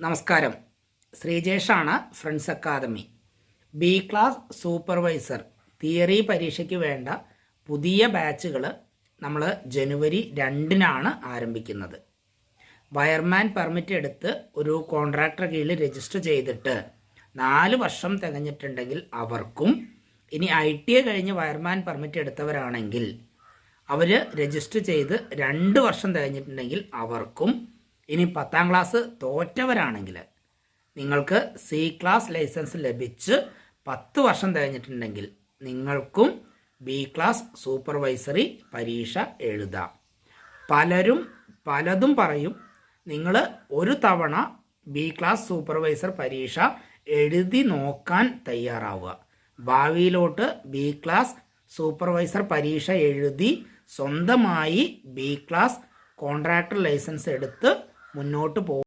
നമസ്കാരം. ശ്രീജേഷാണ് friends academy. B class supervisor. Theory പരീക്ഷയ്ക്ക് വേണ്ട പുതിയ ബാച്ചുകൾ നമ്മൾ ജനുവരി രണ്ടിനാണ് ആരംഭിക്കുന്നത്. വയർമാൻ പെർമിറ്റ് എടുത്ത് ഒരു കോൺട്രാക്ടർ കീഴിൽ രജിസ്റ്റർ ചെയ്തിട്ട് നാല് വർഷം തികഞ്ഞിട്ടുണ്ടെങ്കിൽ അവർക്കും ഇനി ഐ ടി എ കഴിഞ്ഞ് വയർമാൻ പെർമിറ്റ് എടുത്തവരാണെങ്കിൽ അവർ രജിസ്റ്റർ ചെയ്ത് രണ്ട് വർഷം തികഞ്ഞിട്ടുണ്ടെങ്കിൽ അവർക്കും ഇനി പത്താം ക്ലാസ് തോറ്റവരാണെങ്കിൽ നിങ്ങൾക്ക് സി ക്ലാസ് ലൈസൻസ് ലഭിച്ച് പത്ത് വർഷം തികഞ്ഞിട്ടുണ്ടെങ്കിൽ നിങ്ങൾക്കും ബി ക്ലാസ് സൂപ്പർവൈസറി പരീക്ഷ എഴുതാം. പലരും പലതും പറയും നിങ്ങൾ ഒരു തവണ ബി ക്ലാസ് സൂപ്പർവൈസർ പരീക്ഷ എഴുതി നോക്കാൻ തയ്യാറാവുക. ഭാവിയിലോട്ട് ബി ക്ലാസ് സൂപ്പർവൈസർ പരീക്ഷ എഴുതി സ്വന്തമായി ബി ക്ലാസ് കോൺട്രാക്ടർ ലൈസൻസ് എടുത്ത് മുന്നോട്ട് പോകും